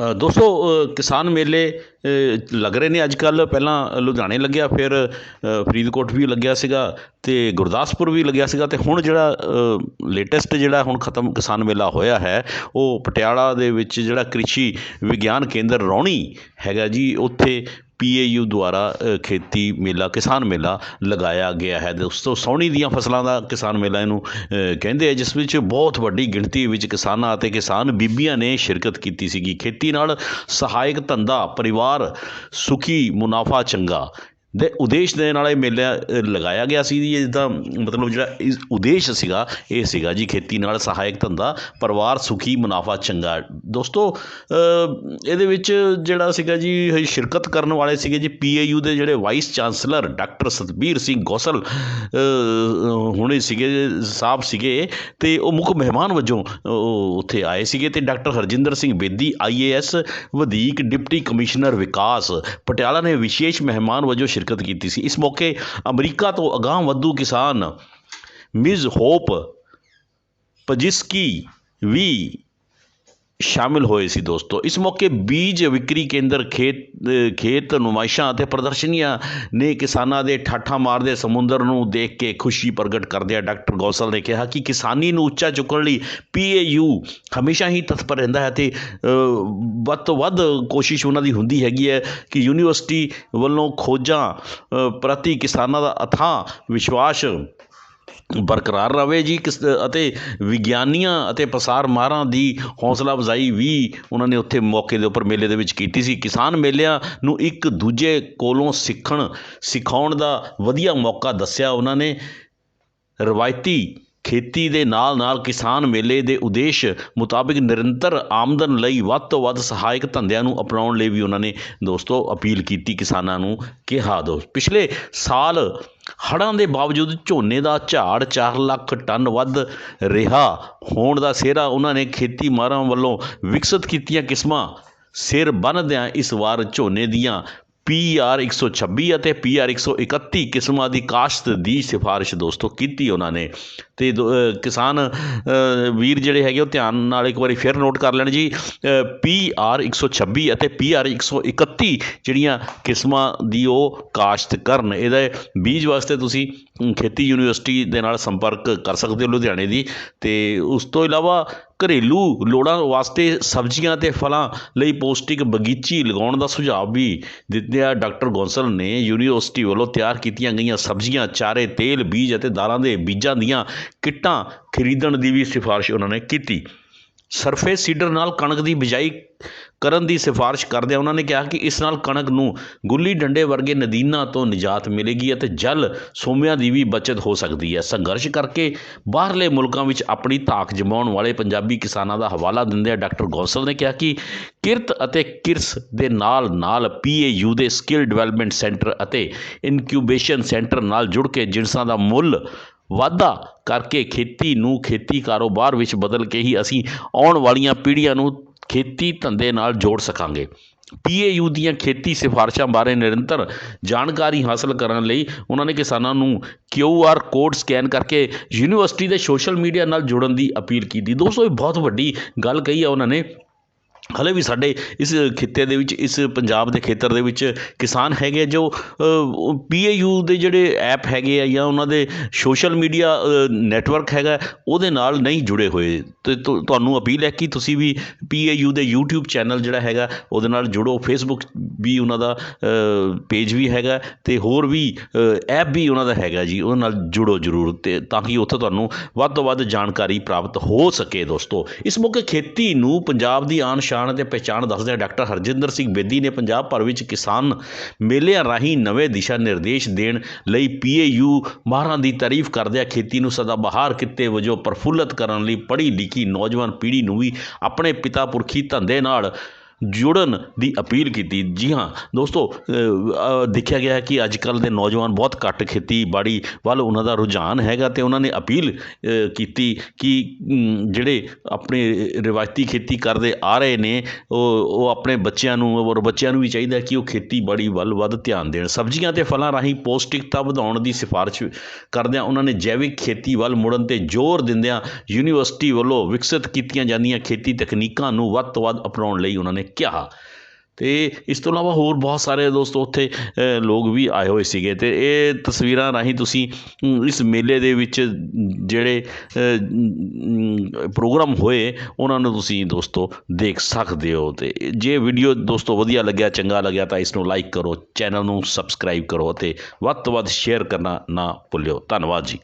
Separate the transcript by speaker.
Speaker 1: ਅ, ਦੋਸਤੋ ਕਿਸਾਨ ਮੇਲੇ ਲੱਗ ਰਹੇ ਨੇ ਅੱਜ ਕੱਲ੍ਹ ਪਹਿਲਾਂ ਲੁਧਿਆਣੇ ਲੱਗਿਆ ਫਿਰ ਫਰੀਦਕੋਟ ਵੀ ਲੱਗਿਆ ਸੀਗਾ ਤੇ ਗੁਰਦਾਸਪੁਰ ਵੀ ਲੱਗਿਆ ਸੀਗਾ ਤੇ ਹੁਣ ਜਿਹੜਾ ਲੇਟੈਸਟ ਜਿਹੜਾ ਹੁਣ ਖਤਮ ਕਿਸਾਨ ਮੇਲਾ ਹੋਇਆ ਹੈ ਉਹ ਪਟਿਆਲਾ ਦੇ ਵਿੱਚ ਜਿਹੜਾ ਕ੍ਰਿਸ਼ੀ ਵਿਗਿਆਨ ਕੇਂਦਰ ਰੌਣੀ ਹੈਗਾ ਜੀ ਉੱਥੇ ਪੀ ਏ ਯੂ ਦੁਆਰਾ ਖੇਤੀ ਮੇਲਾ, ਕਿਸਾਨ ਮੇਲਾ ਲਗਾਇਆ ਗਿਆ ਹੈ ਦੋਸਤੋ ਸੌਣੀ ਦੀਆਂ ਫਸਲਾਂ ਦਾ ਕਿਸਾਨ ਮੇਲਾ ਇਹਨੂੰ ਕਹਿੰਦੇ ਆ, ਜਿਸ ਵਿੱਚ ਬਹੁਤ ਵੱਡੀ ਗਿਣਤੀ ਵਿੱਚ ਕਿਸਾਨਾਂ ਅਤੇ ਕਿਸਾਨ ਬੀਬੀਆਂ ਨੇ ਸ਼ਿਰਕਤ ਕੀਤੀ ਸੀਗੀ। ਖੇਤੀ ਨਾਲ ਸਹਾਇਕ ਧੰਦਾ, ਪਰਿਵਾਰ, ਸੁਖੀ ਮੁਨਾਫਾ ਚੰਗਾ ਦੇ ਉਦੇਸ਼ ਦੇ ਨਾਲ ਇਹ ਮੇਲਾ ਲਗਾਇਆ ਗਿਆ ਸੀ ਜੀ ਇਸਦਾ ਮਤਲਬ ਜਿਹੜਾ ਇਸ ਉਦੇਸ਼ ਸੀਗਾ, ਇਹ ਸੀਗਾ ਜੀ ਖੇਤੀ ਨਾਲ ਸਹਾਇਕ ਧੰਦਾ, ਪਰਿਵਾਰ ਸੁਖੀ, ਮੁਨਾਫਾ ਚੰਗਾ। ਦੋਸਤੋ ਇਹਦੇ ਵਿੱਚ ਜਿਹੜਾ ਸੀਗਾ ਜੀ ਸ਼ਿਰਕਤ ਕਰਨ ਵਾਲੇ ਸੀਗੇ ਜੀ ਪੀਏਯੂ ਦੇ ਜਿਹੜੇ vice chancellor doctor Satbir Singh Gosal ਹੁਣੇ ਸੀਗੇ, ਸਾਹਿਬ ਸੀਗੇ, ਤੇ ਉਹ ਮੁੱਖ ਮਹਿਮਾਨ ਵਜੋਂ ਉਹ ਉੱਥੇ ਆਏ ਸੀਗੇ ਤੇ ਡਾਕਟਰ ਹਰਜਿੰਦਰ ਸਿੰਘ ਬੇਦੀ ਆਈਏਐਸ ਵਧੀਕ ਡਿਪਟੀ ਕਮਿਸ਼ਨਰ ਵਿਕਾਸ, ਪਟਿਆਲਾ ਨੇ ਵਿਸ਼ੇਸ਼ ਮਹਿਮਾਨ ਵਜੋਂ ਸ਼ਿਰਕਤ ਕੀਤੀ ਸੀ। ਇਸ ਮੌਕੇ ਅਮਰੀਕਾ ਤੋਂ ਅਗਾਂਹ ਵਧੂ ਕਿਸਾਨ ਮਿਜ਼ ਹੋਪ ਪਜਿਸਕੀ ਵੀ ਸ਼ਾਮਿਲ ਹੋਏ ਸੀ ਦੋਸਤੋ। ਇਸ ਮੌਕੇ ਬੀਜ ਵਿਕਰੀ ਕੇਂਦਰ ਖੇਤ ਖੇਤ ਨੁਮਾਇਸ਼ਾਂ ਅਤੇ ਪ੍ਰਦਰਸ਼ਨੀਆਂ ਨੇ ਕਿਸਾਨਾਂ ਦੇ ਠਾਠਾਂ ਮਾਰਦੇ ਸਮੁੰਦਰ ਨੂੰ ਦੇਖ ਕੇ ਖੁਸ਼ੀ ਪ੍ਰਗਟ ਕਰਦਿਆਂ ਡਾਕਟਰ ਗੌਸਲ ਨੇ ਕਿਹਾ ਕਿ ਕਿਸਾਨੀ ਨੂੰ ਉੱਚਾ ਚੁੱਕਣ ਲਈ ਪੀਏਯੂ ਹਮੇਸ਼ਾ ਹੀ ਤਤਪਰ ਰਹਿੰਦਾ ਹੈ ਤੇ ਵੱਧ ਤੋਂ ਵੱਧ ਕੋਸ਼ਿਸ਼ ਉਹਨਾਂ ਦੀ ਹੁੰਦੀ ਹੈਗੀ ਹੈ ਕਿ ਯੂਨੀਵਰਸਿਟੀ ਵੱਲੋਂ ਖੋਜਾਂ ਪ੍ਰਤੀ ਕਿਸਾਨਾਂ ਦਾ ਅਥਾਹ ਵਿਸ਼ਵਾਸ ਬਰਕਰਾਰ ਰਵੇ ਜੀ, ਕਿਸ, ਅਤੇ ਵਿਗਿਆਨੀਆਂ ਅਤੇ ਪਸਾਰ ਮਾਹਰਾਂ ਦੀ ਹੌਸਲਾ ਅਫਜ਼ਾਈ ਵੀ ਉਹਨਾਂ ਨੇ ਉੱਥੇ ਮੌਕੇ ਦੇ ਉੱਪਰ ਮੇਲੇ ਦੇ ਵਿੱਚ ਕੀਤੀ ਸੀ। ਕਿਸਾਨ ਮੇਲਿਆਂ ਨੂੰ ਇੱਕ ਦੂਜੇ ਕੋਲੋਂ ਸਿੱਖਣ, ਸਿਖਾਉਣ ਦਾ ਵਧੀਆ ਮੌਕਾ ਦੱਸਿਆ ਉਹਨਾਂ ਨੇ। ਰਵਾਇਤੀ ਖੇਤੀ ਦੇ ਨਾਲ ਨਾਲ ਕਿਸਾਨ ਮੇਲੇ ਦੇ ਉਦੇਸ਼ ਮੁਤਾਬਿਕ ਨਿਰੰਤਰ ਆਮਦਨ ਲਈ ਵੱਧ ਤੋਂ ਵੱਧ ਸਹਾਇਕ ਧੰਦਿਆਂ ਨੂੰ ਅਪਣਾਉਣ ਲਈ ਵੀ ਉਹਨਾਂ ਨੇ ਦੋਸਤੋ ਅਪੀਲ ਕੀਤੀ। ਕਿਸਾਨਾਂ ਨੂੰ ਕਿਹਾ ਦੋ ਪਿਛਲੇ ਸਾਲ ਹੜ੍ਹਾਂ ਦੇ ਬਾਵਜੂਦ ਝੋਨੇ ਦਾ ਝਾੜ ਚਾਰ ਲੱਖ ਟਨ ਵੱਧ ਰਿਹਾ। ਹੋਣ ਦਾ ਸਿਹਰਾ ਉਹਨਾਂ ਨੇ ਖੇਤੀ ਮਾਹਰਾਂ ਵੱਲੋਂ ਵਿਕਸਿਤ ਕੀਤੀਆਂ ਕਿਸਮਾਂ ਸਿਰ ਬੰਨ੍ਹਦਿਆਂ ਇਸ ਵਾਰ ਝੋਨੇ ਦੀਆਂ PR 126 ਅਤੇ PR 131 ਕਿਸਮਾਂ ਦੀ ਕਾਸ਼ਤ ਦੀ ਸਿਫਾਰਿਸ਼ ਦੋਸਤੋ ਕੀਤੀ ਉਹਨਾਂ ਨੇ। ਤੇ ਦੋ- ਕਿਸਾਨ ਵੀਰ ਜਿਹੜੇ ਹੈਗੇ ਉਹ ਧਿਆਨ ਨਾਲ ਇੱਕ ਵਾਰੀ ਫਿਰ ਨੋਟ ਕਰ ਲੈਣ ਜੀ। PR 126 ਅਤੇ PR 131 ਜਿਹੜੀਆਂ ਕਿਸਮਾਂ ਦੀ ਉਹ ਕਾਸ਼ਤ ਕਰਨ, ਇਹਦੇ ਬੀਜ ਵਾਸਤੇ ਤੁਸੀਂ ਖੇਤੀ ਯੂਨੀਵਰਸਿਟੀ ਦੇ ਨਾਲ ਸੰਪਰਕ ਕਰ ਸਕਦੇ ਹੋ ਲੁਧਿਆਣੇ ਦੀ। ਤੇ ਉਸ ਤੋਂ ਇਲਾਵਾ ਘਰੇਲੂ ਲੋੜਾਂ ਵਾਸਤੇ ਸਬਜ਼ੀਆਂ ਤੇ ਫਲਾਂ ਲਈ ਪੌਸ਼ਟਿਕ ਬਗੀਚੀ ਲਗਾਉਣ ਦਾ ਸੁਝਾਅ ਵੀ ਦਿੱਤਿਆ। ਡਾਕਟਰ ਗੌਂਸਲ ਨੇ ਯੂਨੀਵਰਸਿਟੀ ਵੱਲੋਂ ਤਿਆਰ ਕੀਤੀਆਂ ਗਈਆਂ ਸਬਜ਼ੀਆਂ, ਚਾਰੇ ਤੇਲ, ਬੀਜ ਅਤੇ ਦਾਲਾਂ ਦੇ ਬੀਜਾਂ ਦੀਆਂ ਕਿੱਟਾਂ ਖਰੀਦਣ ਦੀ ਵੀ ਸਿਫਾਰਿਸ਼ ਉਹਨਾਂ ਨੇ ਕੀਤੀ। ਸਰਫੇਸ ਸੀਡਰ ਨਾਲ ਕਣਕ ਦੀ ਬਿਜਾਈ ਕਰਨ ਦੀ ਸਿਫਾਰਿਸ਼ ਕਰਦਿਆਂ ਉਹਨਾਂ ਨੇ ਕਿਹਾ ਕਿ ਇਸ ਨਾਲ ਕਣਕ ਨੂੰ ਗੁੱਲੀ ਡੰਡੇ ਵਰਗੇ ਨਦੀਨਾਂ ਤੋਂ ਨਿਜਾਤ ਮਿਲੇਗੀ ਅਤੇ ਜਲ ਸੋਮਿਆਂ ਦੀ ਵੀ ਬਚਤ ਹੋ ਸਕਦੀ ਹੈ। ਸੰਘਰਸ਼ ਕਰਕੇ ਬਾਹਰਲੇ ਮੁਲਕਾਂ ਵਿੱਚ ਆਪਣੀ ਧਾਕ ਜਮਾਉਣ ਵਾਲੇ ਪੰਜਾਬੀ ਕਿਸਾਨਾਂ ਦਾ ਹਵਾਲਾ ਦਿੰਦਿਆਂ ਡਾਕਟਰ ਗੌਸਲ ਨੇ ਕਿਹਾ ਕਿ ਕਿਰਤ ਅਤੇ ਕਿਰਸ ਦੇ ਨਾਲ ਨਾਲ ਪੀਏਯੂ ਦੇ ਸਕਿੱਲ ਡਿਵੈਲਪਮੈਂਟ ਸੈਂਟਰ ਅਤੇ ਇਨਕਿਊਬੇਸ਼ਨ ਸੈਂਟਰ ਨਾਲ ਜੁੜ ਕੇ ਜਿਨਸਾਂ ਦਾ ਮੁੱਲ ਵਾਧਾ ਕਰਕੇ ਖੇਤੀ ਨੂੰ ਖੇਤੀ ਕਾਰੋਬਾਰ ਵਿੱਚ ਬਦਲ ਕੇ ਹੀ ਅਸੀਂ ਆਉਣ ਵਾਲੀਆਂ ਪੀੜ੍ਹੀਆਂ ਨੂੰ ਖੇਤੀ ਧੰਦੇ ਨਾਲ ਜੋੜ ਸਕਾਂਗੇ। ਪੀਏਯੂ ਦੀਆਂ ਖੇਤੀ ਸਿਫਾਰਸ਼ਾਂ ਬਾਰੇ ਨਿਰੰਤਰ ਜਾਣਕਾਰੀ ਹਾਸਲ ਕਰਨ ਲਈ ਉਹਨਾਂ ਨੇ ਕਿਸਾਨਾਂ ਨੂੰ ਕਿਊਆਰ ਕੋਡ ਸਕੈਨ ਕਰਕੇ ਯੂਨੀਵਰਸਿਟੀ ਦੇ ਸੋਸ਼ਲ ਮੀਡੀਆ ਨਾਲ ਜੁੜਨ ਦੀ ਅਪੀਲ ਕੀਤੀ। ਦੋਸਤੋ, ਇਹ ਬਹੁਤ ਵੱਡੀ ਗੱਲ ਕਹੀ ਆ ਉਹਨਾਂ ਨੇ। ਹਾਲੇ ਵੀ ਸਾਡੇ ਇਸ ਖਿੱਤੇ ਦੇ ਵਿੱਚ, ਇਸ ਪੰਜਾਬ ਦੇ ਖੇਤਰ ਦੇ ਵਿੱਚ ਕਿਸਾਨ ਹੈਗੇ ਜੋ ਪੀ ਏ ਯੂ ਦੇ ਜਿਹੜੇ ਐਪ ਹੈਗੇ ਆ ਜਾਂ ਉਹਨਾਂ ਦੇ ਸੋਸ਼ਲ ਮੀਡੀਆ ਨੈਟਵਰਕ ਹੈਗਾ, ਉਹਦੇ ਨਾਲ ਨਹੀਂ ਜੁੜੇ ਹੋਏ। ਅਤੇ ਤੁਹਾਨੂੰ ਅਪੀਲ ਹੈ ਕਿ ਤੁਸੀਂ ਵੀ ਪੀ ਏ ਯੂ ਦੇ ਯੂਟਿਊਬ ਚੈਨਲ ਜਿਹੜਾ ਹੈਗਾ, ਉਹਦੇ ਨਾਲ ਜੁੜੋ। ਫੇਸਬੁੱਕ ਵੀ ਉਹਨਾਂ ਦਾ ਪੇਜ ਵੀ ਹੈਗਾ ਅਤੇ ਹੋਰ ਵੀ ਐਪ ਵੀ ਉਹਨਾਂ ਦਾ ਹੈਗਾ ਜੀ, ਉਹਦੇ ਨਾਲ ਜੁੜੋ ਜ਼ਰੂਰ ਅਤੇ ਤਾਂ ਕਿ ਉੱਥੇ ਤੁਹਾਨੂੰ ਵੱਧ ਤੋਂ ਵੱਧ ਜਾਣਕਾਰੀ ਪ੍ਰਾਪਤ ਹੋ ਸਕੇ ਦੋਸਤੋ। ਇਸ ਮੌਕੇ ਖੇਤੀ ਨੂੰ ਪੰਜਾਬ ਦੀ ਆਨ ਸ਼ਾਨ ਅਤੇ ਪਹਿਚਾਣ ਦੱਸਦੇ ਡਾਕਟਰ ਹਰਜਿੰਦਰ ਸਿੰਘ ਬੇਦੀ ਨੇ ਪੰਜਾਬ ਭਰ ਵਿੱਚ ਕਿਸਾਨ ਮੇਲਿਆਂ ਰਾਹੀਂ ਨਵੇਂ ਦਿਸ਼ਾ ਨਿਰਦੇਸ਼ ਦੇਣ ਲਈ ਪੀਏਯੂ ਮਾਹਰਾਂ ਦੀ ਤਾਰੀਫ ਕਰਦਿਆਂ ਖੇਤੀ ਨੂੰ ਸਦਾ ਬਹਾਰ ਕਿੱਤੇ ਵਜੋਂ ਪ੍ਰਫੁੱਲਤ ਕਰਨ ਲਈ ਪੜ੍ਹੀ ਲਿਖੀ ਨੌਜਵਾਨ ਪੀੜ੍ਹੀ ਨੂੰ ਵੀ ਆਪਣੇ ਪਿਤਾ ਪੁਰਖੀ ਧੰਦੇ ਨਾਲ ਜੁੜਨ ਦੀ ਅਪੀਲ ਕੀਤੀ। ਜੀ ਹਾਂ, ਦੋਸਤੋ ਦੇਖਿਆ ਗਿਆ ਹੈ ਕਿ ਅੱਜ ਕੱਲ੍ਹ ਦੇ ਨੌਜਵਾਨ ਬਹੁਤ ਘੱਟ ਖੇਤੀਬਾੜੀ ਵੱਲ ਉਹਨਾਂ ਦਾ ਰੁਝਾਨ ਹੈਗਾ ਅਤੇ ਉਹਨਾਂ ਨੇ ਅਪੀਲ ਕੀਤੀ ਕਿ ਜਿਹੜੇ ਆਪਣੇ ਰਿਵਾਇਤੀ ਖੇਤੀ ਕਰਦੇ ਆ ਰਹੇ ਨੇ, ਉਹ ਉਹ ਆਪਣੇ ਬੱਚਿਆਂ ਨੂੰ ਔਰ ਬੱਚਿਆਂ ਨੂੰ ਵੀ ਚਾਹੀਦਾ ਕਿ ਉਹ ਖੇਤੀਬਾੜੀ ਵੱਲ ਵੱਧ ਧਿਆਨ ਦੇਣ। ਸਬਜ਼ੀਆਂ ਅਤੇ ਫਲਾਂ ਰਾਹੀਂ ਪੌਸ਼ਟਿਕਤਾ ਵਧਾਉਣ ਦੀ ਸਿਫਾਰਿਸ਼ ਕਰਦਿਆਂ ਉਹਨਾਂ ਨੇ ਜੈਵਿਕ ਖੇਤੀ ਵੱਲ ਮੁੜਨ ਤੇ ਜ਼ੋਰ ਦਿੰਦਿਆਂ ਯੂਨੀਵਰਸਿਟੀ ਵੱਲੋਂ ਵਿਕਸਿਤ ਕੀਤੀਆਂ ਜਾਂਦੀਆਂ ਖੇਤੀ ਤਕਨੀਕਾਂ ਨੂੰ ਵੱਧ ਤੋਂ ਵੱਧ ਅਪਣਾਉਣ ਲਈ ਉਹਨਾਂ ਨੇ ਕਿਹਾ। ਤੇ ਇਸ ਤੋਂ ਇਲਾਵਾ ਹੋਰ ਬਹੁਤ ਸਾਰੇ ਦੋਸਤੋ ਉੱਥੇ ਲੋਕ ਵੀ ਆਏ ਹੋਏ ਸੀਗੇ ਤੇ ਇਹ ਤਸਵੀਰਾਂ ਰਾਹੀਂ ਤੁਸੀਂ ਇਸ ਮੇਲੇ ਦੇ ਵਿੱਚ ਜਿਹੜੇ ਪ੍ਰੋਗਰਾਮ ਹੋਏ, ਉਹਨਾਂ ਨੂੰ ਤੁਸੀਂ ਦੋਸਤੋ ਦੇਖ ਸਕਦੇ ਹੋ ਤੇ ਜੇ ਵੀਡੀਓ ਦੋਸਤੋ ਵਧੀਆ ਲੱਗਿਆ, ਚੰਗਾ ਲੱਗਿਆ ਤਾਂ ਇਸ ਨੂੰ ਲਾਈਕ ਕਰੋ, ਚੈਨਲ ਨੂੰ ਸਬਸਕ੍ਰਾਈਬ ਕਰੋ ਅਤੇ ਵੱਧ ਤੋਂ ਵੱਧ ਸ਼ੇਅਰ ਕਰਨਾ ਨਾ ਭੁੱਲਿਓ। ਧੰਨਵਾਦ ਜੀ।